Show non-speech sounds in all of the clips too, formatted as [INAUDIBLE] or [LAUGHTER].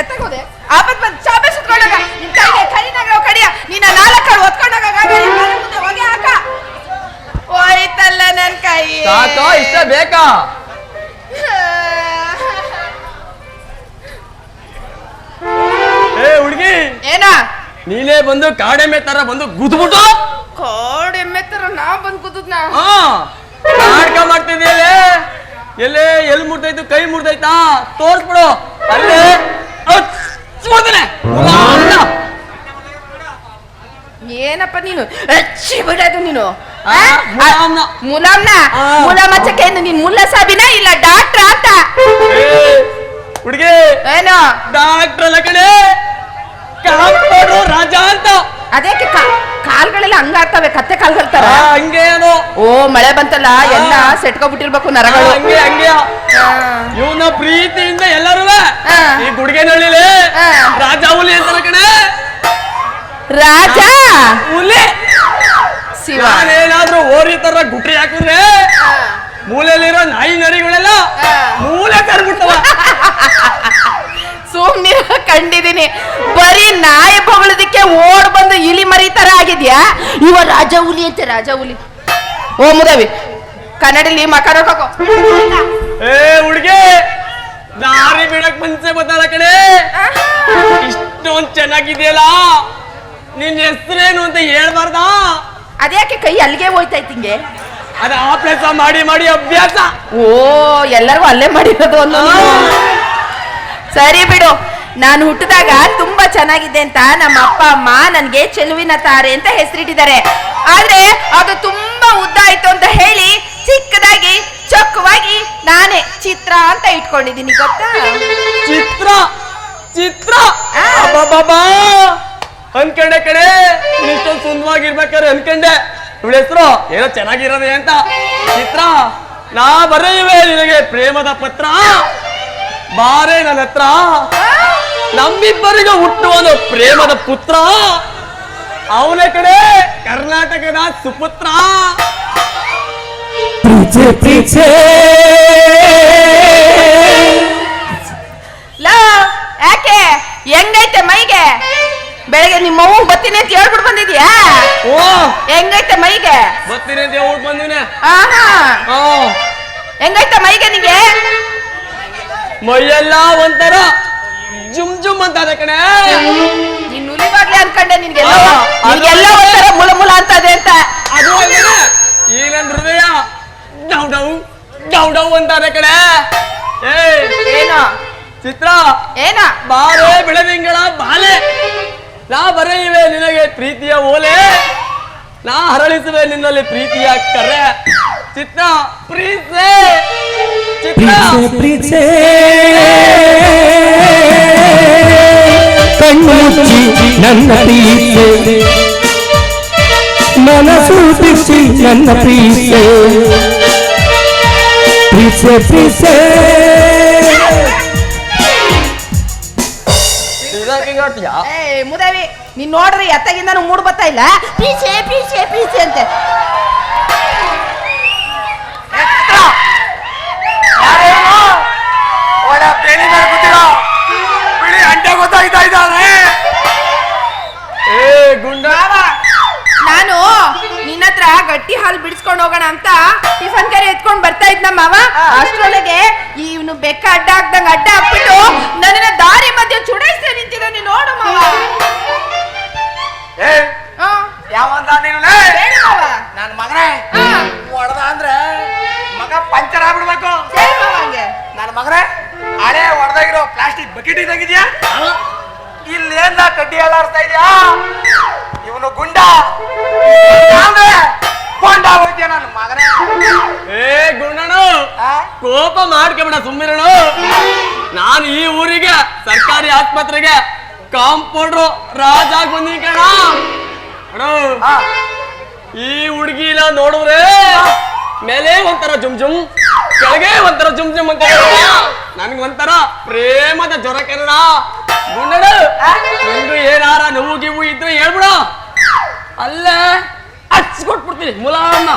ಎತ್ತಗೋದೆ. ಆಪತ್ ಬಂದ್ ಚಾಪೆ ಸುತ್ಕೊಂಡಾಗ ನಿನ್ ಕೈಗೆ ಕೈನಾಗ ಕಡಿಯ. ನಿನ್ನ ನಾಲ್ಕು ಕಾಳು ಒತ್ಕೊಂಡಾಗ ಮುಂದೆ ಹೊಗೆ ಹಾಕ. ಹೋಯ್ತಲ್ಲ ನನ್ ಕೈ. ಸಾಕೋ ಇಷ್ಟ ಬೇಕಾ? ಏ ಹುಡುಗಿ! ಏನ? ನೀನೇ ಬಂದು ಕಾಡೆಮ್ಮೆ ತರ ಬಂದು ಗುದ್ಬಿಟ್ಟು ಕಾಡೆಮ್ಮೆ ತರ ನಾ ಬಂದ್ ಕೂತದ್ನ ಹಾ. ನಾಟಕ ಮಾಡ್ತಿದ್ದೀಯಲ್ಲ? ಎಲ್ಲೇ ಎಲ್ಲಿ ಮುರ್ದೈತು ಕೈ ಮುರ್ದೈತಾ? ತೋರ್ಸ್ಬಿಡು. ಅಲ್ಲೇ. ಏನಪ್ಪ ನೀನು? ಹೆಚ್ಚಿ ಬಿಡೋದು ನೀನು. ಆ, ಮುಲಾಮ್ನ. ಮುಲಾಮ್ನ. ಆ. ಮುಲಾಮ್ ಹಚ್ಚಕ್ಕೆ ಏನು? ನೀನ್ ಮುಲ್ಲ ಸಾಬಿನ ಇಲ್ಲ ಡಾಕ್ಟ್ರ ಅಂತ? ಹುಡುಗಿ. ಏನು? ಡಾಕ್ಟರ್ ಅಲ್ಲ ಕಡೆ ಕಾಂಪೌಂಡ್ರು ರಾಜ ಅಂತ. ಅದಕ್ಕೆ ಕಾಲ್ಗಳೆಲ್ಲ ಹಂಗಾಗ್ತವೆ ಕತ್ತೆ ಕಾಲ್ಗಳ ತರ ಆ, ಹಂಗೆ ಏನು ಓ ಮಳೆ ಬಂತಲ್ಲ ಎಲ್ಲ ಸೆಟ್ಕೊಬಿಟ್ಟಿರ್ಬೇಕು ನರಗಳು. ಹಂಗೆ ಹಂಗೆ. ಆ. ಇವನ ಪ್ರೀತಿಯಿಂದ ಎಲ್ಲರೂ ಆ. ಈ ಗುಡ್ಗೆನಹಳ್ಳಿಲಿ ಆ. ರಾಜ ಹುಲಿ ಅಂತಾರ ಕಣೆ. ರಾಜ? ಹುಲಿ ಶಿವ. ನಾನೇನಾದ್ರೂ ಓರಿ ತರ ಗುಟ್ರಿ ಹಾಕಿದ್ರೆ ಮೂಲೆಯಲ್ಲಿರೋ ನಾಯಿ ನರಿಗಳೆಲ್ಲ. ಮೂಲೆ ಕರ್ಬಿಡ್ತವ ಸುಮ್ನೆ ಕಂಡಿದೀನಿ ಬರೀ ನಾಯಿ ಬಗಳದಕ್ಕೆ ಓಡ್ ಬಂದು ಇಲಿ ಮರಿ ತರ ಆಗಿದ್ಯಾ? ಇವ ರಾಜ ಹುಲಿ ಅಂತೆ ರಾಜ ಹುಲಿ. ಓ ಮುದವಿ ಕನ್ನಡಲಿ ಮಕಾರ ಏ ಹುಡ್ಗಿ ದಾರಿ ಬಿಡಕ್ ಮುಂಚೆ ಗೊತ್ತಲ್ಲ ಕಡೆ ಇಷ್ಟೊಂದ್ ಚೆನ್ನಾಗಿದೆಯಲ್ಲ. ನಿನ್ ಹೆಸರೇನು ಅಂತ ಹೇಳ್ಬಾರ್ದ? ಅದ್ಯಾಕೆ ಕೈ ಅಲ್ಲಿಗೆ ಹೋಯ್ತಾಯ್ತು ಹಿಂಗೆ? ಅದ ಅಭ್ಯಾಸ ಮಾಡಿ ಮಾಡಿ ಅಭ್ಯಾಸ. ಓ ಎಲ್ಲರಿಗೂ ಅಲ್ಲೇ ಮಾಡಿರೋದು ಒಂದು ಸರಿ ಬಿಡು ನಾನು ಹುಟ್ಟಿದಾಗ ತುಂಬಾ ಚೆನ್ನಾಗಿದೆ ಅಂತ ನಮ್ಮ ಅಪ್ಪ ಅಮ್ಮ ನನ್ಗೆ ಚೆಲುವಿನ ತಾರೆ ಅಂತ ಹೆಸರಿಟ್ಟಿದ್ದಾರೆ. ಆದ್ರೆ ಅದು ತುಂಬಾ ಉದ್ದ ಆಯ್ತು ಅಂತ ಹೇಳಿ ಚಿಕ್ಕದಾಗಿ ಚೊಕ್ಕವಾಗಿ ನಾನೇ ಚಿತ್ರ ಅಂತ ಇಟ್ಕೊಂಡಿದ್ದೀನಿ ಗೊತ್ತಾ? ಚಿತ್ರ ಚಿತ್ರ. ಅನ್ಕಂಡೆ ಕಡೆ ಇಷ್ಟೊಂದು ಸುಂದರವಾಗಿರ್ಬೇಕಾದ್ರೆ ಅನ್ಕಂಡೆ. ಇವಳ ಹೆಸರು ಏನೋ ಚೆನ್ನಾಗಿರೋದೆ ಅಂತ. ಚಿತ್ರ, ನಾ ಬರೆಯುವೆ ನಿನಗೆ ಪ್ರೇಮದ ಪತ್ರ. ಬಾರೆ ನನ್ನ ಹತ್ರ. ನಮ್ಮಿಬ್ಬರಿಗೂ ಹುಟ್ಟುವನು ಪ್ರೇಮದ ಪುತ್ರ. ಅವನ ಕಡೆ ಕರ್ನಾಟಕದ ಸುಪುತ್ರ. ಬೆಳಗ್ಗೆ ನಿಮ್ಮ ಅವ್ವ ಬತ್ತೀನಿ ಅಂತ ಹೇಳ್ಬಿಟ್ಟು ಬಂದಿದ್ಯಾ? ಓ. ಹೆಂಗೈತೆ ಮೈಗೆ? ಬರ್ತೀನಿ ಅಂತ ಹೇಳ್ಬಿಟ್ಟು ಬಂದಿನಿ ಆಹಾ ಆ, ಹೆಂಗೈತೆ ಮೈಗೆ ನಿಂಗೆ? ಮೈಯೆಲ್ಲ ಒಂಥರ ಜುಮ್ ಜುಮ್ ಅಂತ ಅದ ಕಣೆ. ನೀನ್ ನುಲಿವಾಗ್ಲಿ ಅನ್ಕೊಂಡೆ ನಿನ್ಗೆಲ್ಲ ಎಲ್ಲ ಅದು ಒಂಥರ ಮುಳ ಮುಳ ಅಂತ. ಅದು ಏನನ್ ಈ ನನ್ ಹೃದಯ ಡೌ ಡೌ ಡೌ ಡೌ ಅಂತಾರೆ ಕಡೆ ಏ ಏನ? ಚಿತ್ರ. ಏನ? ಬಾರೆ ಬೆಳದಿಂಗಳ ಬಾಲೆ ನಾ ಬರೆಯುವೆ ನಿನಗೆ ಪ್ರೀತಿಯ ಓಲೆ. ನಾ ಹರಳಿಸುವೆ ನಿನ್ನಲ್ಲಿ ಪ್ರೀತಿಯ ಕರೆ. ಚಿತ್ರ ಪ್ರೀತಿ ಚಿತ್ರ ಕಣ್ಣು ಕಣ್ಣುಚ್ಚಿ ನನ್ನ ಪ್ರೀಸೆ ಮನಸ್ಸು ಪ್ರೀತಿ ನನ್ನ ಪ್ರೀಸೆ ಪ್ರೀತಿ ಪ್ರೀತಿ ಇದಕ್ಕೆ ಗಟ್ಟಿಯಾ? ಏ ಮುದವಿ ನೀನ್ ನೋಡ್ರಿ ಎತ್ತಗಿಂದ ಮೂಡ್ ಬರ್ತಾ ಇಲ್ಲ. ಪೀಚೆ ಪೀಚೆ ಪೀಚೆ ಅಂತೆ. ನಾನು ನಿನ್ನ ಹತ್ರ ಗಟ್ಟಿ ಹಾಲು ಬಿಡಿಸ್ಕೊಂಡು ಹೋಗೋಣ ಅಂತ ಟಿಫನ್ ಕರಿ ಎತ್ಕೊಂಡು ಬರ್ತಾ ನಮ್ಮ ಮಾವ. ಅಷ್ಟ್ರೊಳಗೆ ಇವನು ಬೆಕ್ಕ ಅಡ್ಡ ಹಾಕ್ದಂಗ ಅಡ್ಡ ಬಕೆಟ್ ಇಲ್ಲಿ ಏನ ಕಡ್ಡಿ ಎಲ್ಲಾಡ್ತಾ ಇದೆಯಾ? ಇವನು ಗುಂಡ. ಕೊಂಡ ಹೋಗ್ತೀಯ ನನ್ನ ಮಗನೇ? ಏ? ಕೋಪ ಮಾಡ್ಕೊಬೇಡ ಸುಮ್ಮಿರನು ನಾನು ಈ ಊರಿಗೆ ಸರ್ಕಾರಿ ಆಸ್ಪತ್ರೆಗೆ ಕಾಂಪೌಂಡ್ರು ರಾಜ ಬಂದಿ ಕಣ. ಹುಡುಗಿ ಈ ಹುಡುಗಿ ನೋಡಿದ್ರೆ ಮೇಲೆ ಒಂಥರ ಜುಮ್ ಜುಮ್. ಕೆಳಗೆ ಒಂಥರ ಜುಮ್ ಜುಮ್ ಅಂತ ನನ್ಗೆ ಒಂಥರ ಪ್ರೇಮದ ಜ್ವರ ಕನ್ನಡ ನಿಂದು ಏನಾರ ನೋವು ಗಿವು ಇದ್ರೆ ಹೇಳ್ಬಿಡು. ಅಲ್ಲೇ ಹಚ್ಕೊಟ್ಬಿಡ್ತೀನಿ ಮುಲಾಮ್ನ.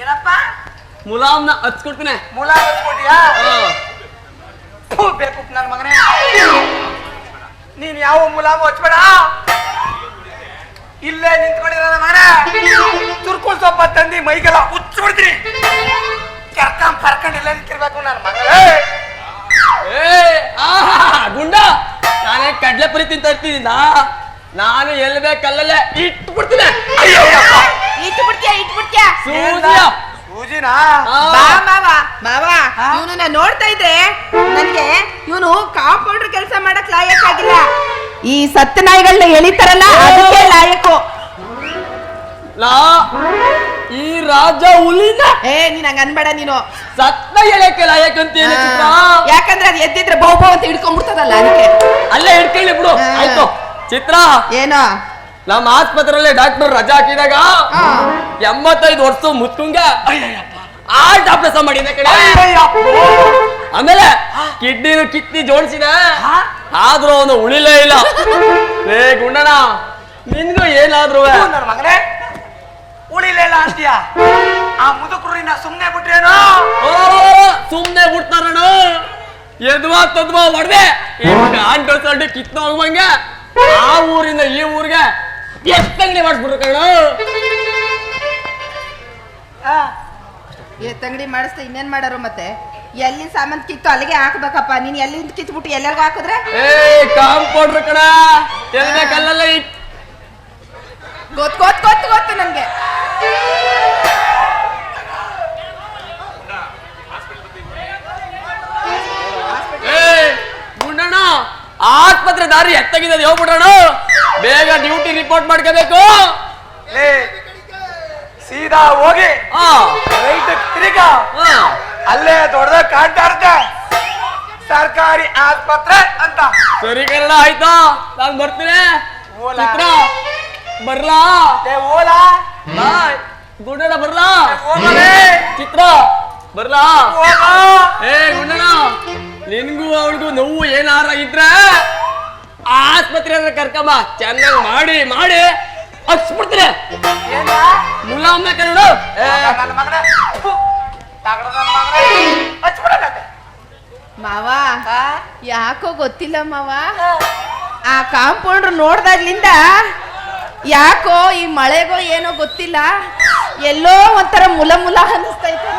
ಏನಪ್ಪ? ಮುಲಾಮ್ನ ಹಚ್ಕೊಡ್ತೀನಿ ಮುಲಾಮ್ ಹಚ್ಕೊಟ್ಟಿಯಾ ಬೇಕು ನನ್ನ ಮಗನೇ. ನೀನ್ ಯಾವ ಮುಲಾಮ್ ಹಚ್ಬೇಡ? ಇಲ್ಲೇ ನಿಂತ್ಕೊಂಡಿರೋ ನನ್ನ ತುರ್ಕುಲ್ ಸೊಪ್ಪ ತಂದಿ ಮೈಗೆಲ್ಲ ಹುಚ್ಚಿಬಿಡ್ತೀನಿ ಕರ್ಕಂ ಪರ್ಕಂಡ್ ಇಲ್ಲೇ ನಿಂತಿರ್ಬೇಕು ನಾನು ಮಗಳೇ. ಏ ಆಹಾ, ಗುಂಡ. ನಾನೇ ಕಡ್ಲೆ ಪುರಿ ತಿಂತ ಇರ್ತೀನಿ ನಾನು ಎಲ್ಲಿ ಬೇಕಲ್ಲೇ ಇಟ್ಟು ಬಿಡ್ತೀನಿ. ಇಟ್ಟು ಬಿಡ್ತೀಯ ಇಟ್ಟು ಬಿಡ್ತೀಯ ಸೂಜಿಯ ಸೂಜಿನಾ? ಆ, ಬಾ ಮಾವ ಮಾವ. ಇವನನ್ನ ನೋಡ್ತಾ ಇದ್ರೆ ನನಗೆ ಇವನು ಕಾಂಪೌಂಡರ್ ಕೆಲಸ ಮಾಡಕ್ ಲಾಯಕ್ ಆಗಿಲ್ಲ ಈ ಸತ್ತ ನಾಯಿಗಳನ್ನ ಎಳಿತಾರಲ್ಲ ಅದಕ್ಕೆ ಲಾಯಕು ನಾ ಈ ರಾಜ ಹುಲಿನ ಏ ನೀನ್ ಹಂಗ ಅನ್ಬೇಡ ನೀನು. ಸತ್ತ ಎಳೆಕೆ ಲಾಯಕಂತೇನೆ ಯಾಕಂದ್ರೆ ಅದು ಎದ್ದಿದ್ರೆ ಬಹು ಬಹು ಅಂತ ಹಿಡ್ಕೊಂಡ್ಬಿಡ್ತದಲ್ಲ ಅದಕ್ಕೆ. ಅಲ್ಲೇ ಹಿಡ್ಕೊಳ್ಳಿ ಬಿಡು. ಆಯ್ತು. ಚಿತ್ರ? ಏನೋ? ನಮ್ಮ ಆಸ್ಪತ್ರೆಯಲ್ಲಿ ಡಾಕ್ಟರ್ ರಜಾ ಹಾಕಿದಾಗ ಎಂಬತ್ತೈದು ವರ್ಷ ಮುತ್ಕುಂಗ ಆರ್ಟ್ ಆಪರೇಷನ್ ಮಾಡಿದ ಕಡೆ. ಆಮೇಲೆ ಕಿಡ್ನಿನ ಕಿತ್ತಿ ಜೋಡಿಸಿದ? ಆದ್ರೂ ಅವನು ಉಳಿಲೇ ಇಲ್ಲ. ಏ ಗುಂಡಣ್ಣ ನಿನ್ಗೂ ಏನಾದ್ರು ಉಳಿಲಿಲ್ಲ ಅಂತೀಯ? ಆ ಮುದುಕರು ಸುಮ್ನೆ ಬಿಟ್ರೇನೋ? ಸುಮ್ನೆ ಬಿಡ್ತಾರಣ ಎದ್ವಾ ತದ್ವಾ ಹೊಡೆದೆ ಆಂಟೋ ಸಡ್ಡಿ ಕಿತ್ನ ಹೋಗುವಂಗ ಆ ಊರಿಂದ ಈ ಊರಿಗೆ ಎಷ್ಟಂಗಡಿ ಮಾಡಿಸ್ಬಿಟ್ರು ಕಣ ಆ, ಎತ್ತಂಗಡಿ ಮಾಡಿಸ್ತಾ ಇನ್ನೇನ್ ಮಾಡಾರು ಮತ್ತೆ? ಎಲ್ಲಿ ಸಾಮಾನ್ ಕಿತ್ತು ಅಲ್ಲಿಗೆ ಹಾಕ್ಬೇಕಪ್ಪ. ನೀನ್ ಎಲ್ಲಿಂದ ಕಿತ್ಬಿಟ್ಟು ಎಲ್ಲರಿಗೂ ಹಾಕಿದ್ರೆ? ಏ ಕಾಂಪೌಂಡ್ರು ಕಣ. ಎಲ್ಲ ಕಲ್ಲಲ್ಲ ಗೊತ್ತು ಗೊತ್ತು ಗೊತ್ತು ಗೊತ್ತು ನನ್ಗೆ ಏ ಗುಂಡಣ್ಣ ಆಸ್ಪತ್ರೆ ದಾರಿ ಎತ್ತಾಗಿದೆ ಹೋಗ್ಬಿಡೋಣ ಬೇಗ ಡ್ಯೂಟಿ ರಿಪೋರ್ಟ್ ಮಾಡ್ಕೋಬೇಕು. ಲೇ ಸೀದಾ ಹೋಗಿ ಹಾ ರೈಟ್ ತಿರುಗ. ಹಾ ಅಲ್ಲೇ ದೊಡ್ಡದ ಕಾಣ್ತಾ ಇರುತ್ತೆ ಸರ್ಕಾರಿ ಆಸ್ಪತ್ರೆ ಅಂತ. ಸರಿ ಕನ್ನಡ ಆಯ್ತಾ? ನಾನು ಬರ್ತೀನಿ. ಓಲಾ. ಚಿತ್ರ ಬರ್ಲಾ? ಲೇ ಓಲಾ. ಬಾಯ್ ಗುಂಡಣ್ಣ ಬರ್ಲಾ? ಹೋಗಲೇ ಚಿತ್ರ ಬರ್ಲಾ? ಹೋಗ. ಏ ಗುಂಡಣ್ಣ ನಿನ್ಗೂ ಅವಳಿಗೂ ನೋವು ಏನಾರ ಇದ್ರೆ ಆಸ್ಪತ್ರೆ ಕರ್ಕಂಬ. ಚೆನ್ನಾಗಿ ಮಾಡಿ ಮಾಡಿ. ಹಚ್ಬಿಡ್ತೀನಿ. ಏನ? ಮುಲಾಮ್ನ ಕನ್ನಡ ಏ ನನ್ನ ಮಗನೇ. ಥು, ನನ್ನ ಮಗನೇ. ಹಚ್ಬಿಡಕತ್ತೆ ಮಾವ ಯಾಕೋ ಗೊತ್ತಿಲ್ಲ ಮಾವ? ಆ. ಕಾಂಪೌಂಡ್ರ್ ನೋಡ್ದಾಗ್ಲಿಂದ ಯಾಕೋ ಈ ಮಳೆಗೋ ಏನೋ ಗೊತ್ತಿಲ್ಲ? ಎಲ್ಲೋ ಒಂಥರ ಮುಲ ಮುಲ ಅನ್ನಿಸ್ತೈತೆ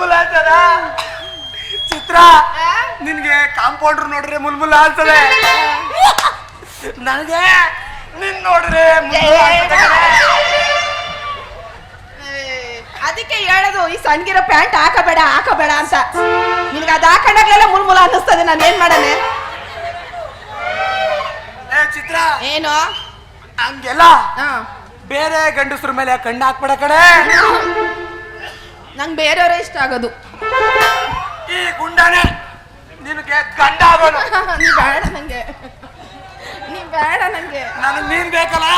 ಮುಲ ಆಗ್ತದ ಚಿತ್ರ. ಕಾಂಪೌಂಡರ್ ನೋಡ್ರೆ ಮುಲ್ಮುಲ್ ಆಗ್ತದೆ. ನನಗೆ ನಿನ್ ನೋಡ್ರೆ ಮುಲ್ಮುಲ್ ಆಗ್ತದೆ ಕಣೆ. ಅದಕ್ಕೆ ಹೇಳೋದು ಈ ಸಣ್ಣಗಿರೋ ಪ್ಯಾಂಟ್ ಹಾಕಬೇಡ ಹಾಕಬೇಡ ಅಂತ. ನಿನ್ಗೆ ಅದು ಹಾಕೊಂಡಾಗ್ಲೆಲ್ಲ ಮುಲ್ಮುಲ ಅನ್ನಿಸ್ತದೆ ನಾನು ಏನ್ ಮಾಡನೆ? ಏ ಚಿತ್ರ. ಏನು? ಹಂಗೆಲ್ಲ ಹಾ. ಬೇರೆ ಗಂಡಸ್ರ ಮೇಲೆ ಕಣ್ಣು ಹಾಕ್ಬೇಡ ಕಡೆ ನಂಗೆ ಬೇರೆಯವರೇ ಇಷ್ಟ ಆಗೋದು. ಈ ಗುಂಡನೆ. ನಿನಗೆ ಗಂಡ ಆಗೋನು. [LAUGHS] ನೀ ಬೇಡ ನಂಗೆ. ನೀ ಬೇಡ ನಂಗೆ. ನನಗೆ ನೀನ್ ಬೇಕಲ್ಲ?